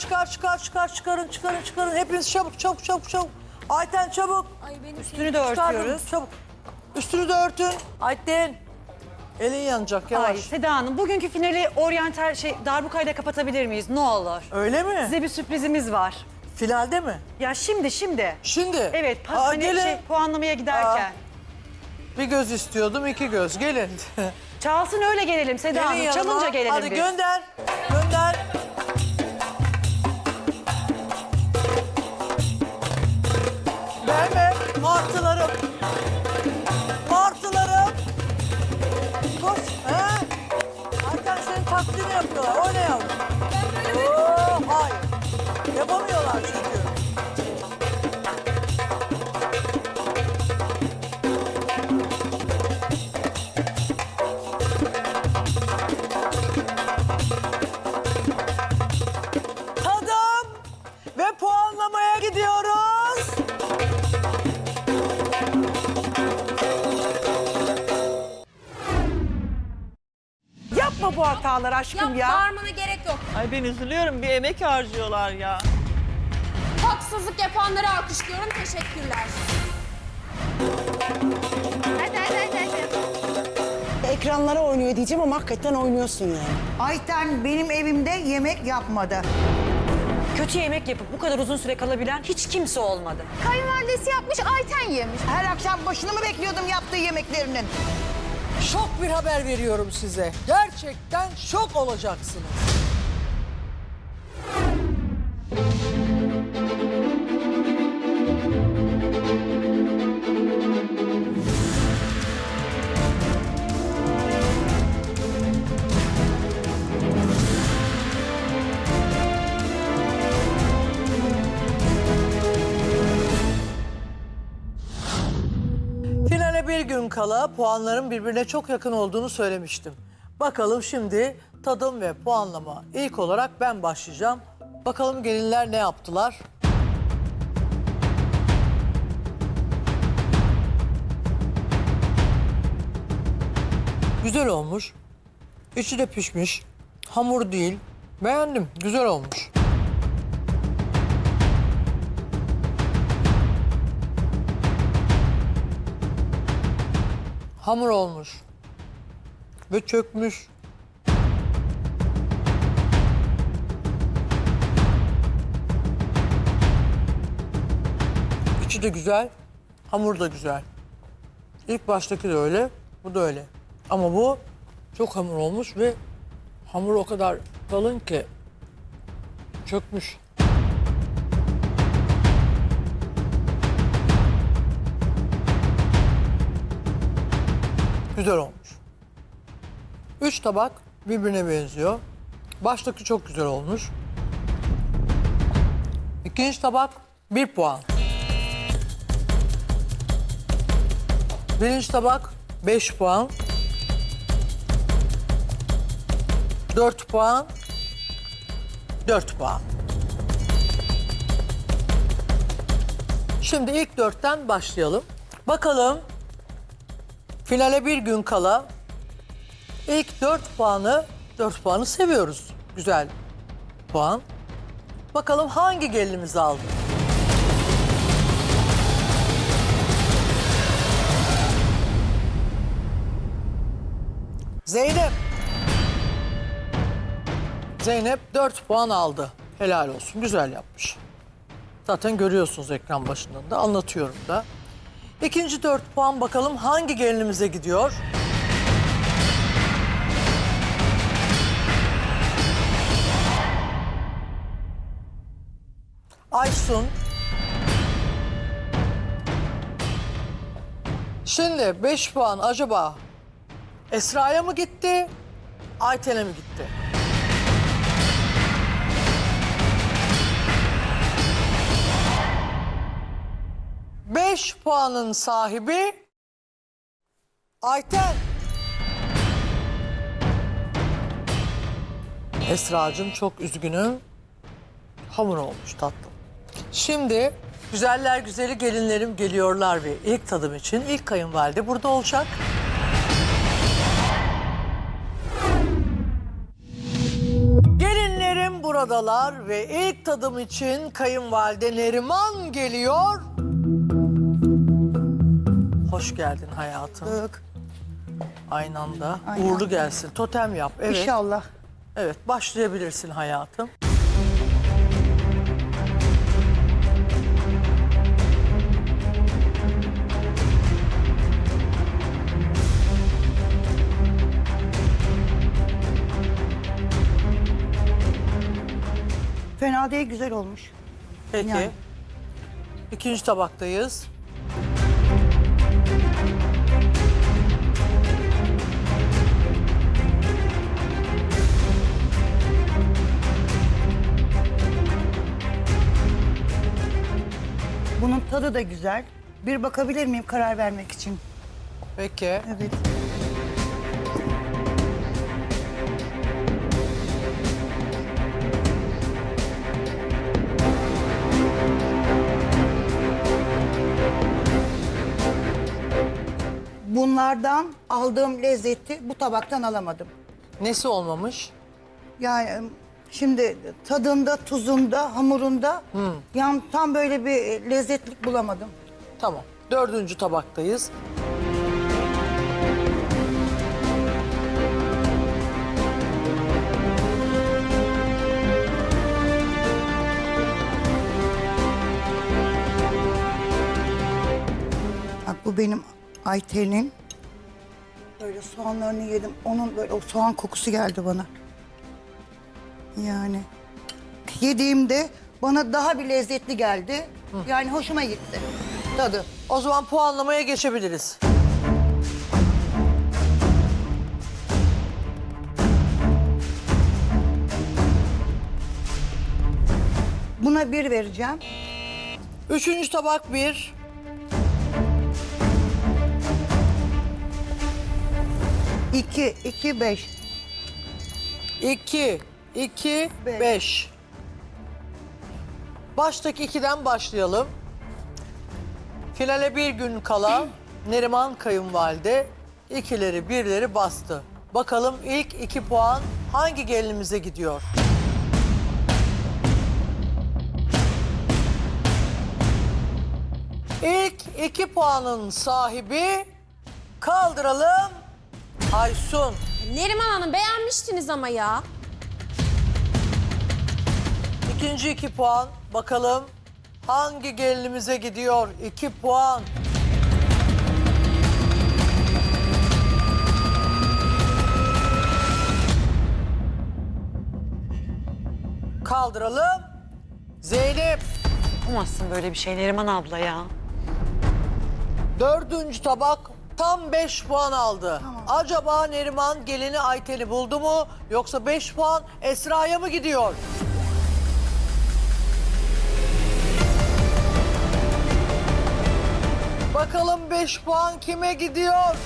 Çıkar çıkar çıkar çıkar çıkarın çıkarın çıkarın. Hepiniz çabuk çabuk çabuk çabuk. Ayten çabuk. Ay benim Üstünü de Çıkarın, örtüyoruz. Çabuk. Üstünü de örtün. Ayten. Elin yanacak yavaş. Ay Seda Hanım bugünkü finali oryantal şey darbukayla kapatabilir miyiz? Ne olur. Öyle mi? Size bir sürprizimiz var. Finalde mi? Ya şimdi şimdi. Şimdi. Evet pas, Aa, hani gelin. şey, puanlamaya giderken. Bir göz istiyordum iki göz. Gelin. Çalsın öyle gelelim Seda Gelin Hanım. yanıma. Çalınca gelelim Hadi biz. gönder. Gönder. Verme martılarım. Martılarım. Koş. He? Zaten senin taklidini yapıyorlar. O ne yavrum? Oo, hayır. Bu hataları aşkım ya. bağırmana gerek yok. Ay ben üzülüyorum bir emek harcıyorlar ya. Haksızlık yapanları alkışlıyorum. Teşekkürler. Hadi hadi hadi. hadi. Ekranlara oynuyor diyeceğim ama hakikaten oynuyorsun yani. Ayten benim evimde yemek yapmadı. Kötü yemek yapıp bu kadar uzun süre kalabilen hiç kimse olmadı. Kayınvalidesi yapmış Ayten yemiş. Her akşam başını mı bekliyordum yaptığı yemeklerinin? Şok bir haber veriyorum size. Gerçekten şok olacaksınız. Kala puanların birbirine çok yakın olduğunu söylemiştim. Bakalım şimdi tadım ve puanlama. İlk olarak ben başlayacağım. Bakalım gelinler ne yaptılar? Güzel olmuş. İçi de pişmiş. Hamur değil. Beğendim. Güzel olmuş. Hamur olmuş. Ve çökmüş. İçi de güzel, hamur da güzel. İlk baştaki de öyle, bu da öyle. Ama bu çok hamur olmuş ve hamur o kadar kalın ki çökmüş. Güzel olmuş. Üç tabak birbirine benziyor. Baştaki çok güzel olmuş. İkinci tabak bir puan. Birinci tabak beş puan. Dört puan. Dört puan. Şimdi ilk dörtten başlayalım. Bakalım Finale bir gün kala ilk dört puanı, dört puanı seviyoruz. Güzel puan. Bakalım hangi gelinimiz aldı? Zeynep. Zeynep 4 puan aldı. Helal olsun. Güzel yapmış. Zaten görüyorsunuz ekran başından da anlatıyorum da. İkinci 4 puan bakalım hangi gelinimize gidiyor? Aysun. Şimdi 5 puan acaba Esra'ya mı gitti, Ayten'e mi gitti? Beş puanın sahibi Ayten. Esra'cığım çok üzgünüm. Hamur olmuş tatlım. Şimdi güzeller güzeli gelinlerim geliyorlar ve ilk tadım için ilk kayınvalide burada olacak. Gelinlerim burada. sofradalar ve ilk tadım için kayınvalide Neriman geliyor. Hoş geldin hayatım. Aynı anda. Aynen. Uğurlu gelsin. Totem yap. Evet. İnşallah. Evet başlayabilirsin hayatım. Fena değil güzel olmuş. Peki. Yani. İkinci tabaktayız. Tadı da güzel. Bir bakabilir miyim karar vermek için? Peki. Evet. Bunlardan aldığım lezzeti bu tabaktan alamadım. Nesi olmamış? Yani şimdi tadında, tuzunda, hamurunda yani tam böyle bir lezzetlik bulamadım. Tamam. Dördüncü tabaktayız. Bak bu benim Ayten'in. Böyle soğanlarını yedim. Onun böyle o soğan kokusu geldi bana. Yani yediğimde bana daha bir lezzetli geldi. Yani hoşuma gitti tadı. O zaman puanlamaya geçebiliriz. Buna bir vereceğim. Üçüncü tabak bir. İki, iki, beş. iki, iki, Beş. beş. Baştaki ikiden başlayalım. Finale bir gün kala Neriman kayınvalide ikileri birleri bastı. Bakalım ilk iki puan hangi gelinimize gidiyor? İlk iki puanın sahibi kaldıralım Aysun. Neriman Hanım beğenmiştiniz ama ya. İkinci iki puan. Bakalım hangi gelinimize gidiyor? İki puan. Kaldıralım. Zeynep. Yapamazsın böyle bir şey Neriman abla ya. Dördüncü tabak tam beş puan aldı. Acaba Neriman gelini Ayten'i buldu mu? Yoksa beş puan Esra'ya mı gidiyor? Bakalım 5 puan kime gidiyor?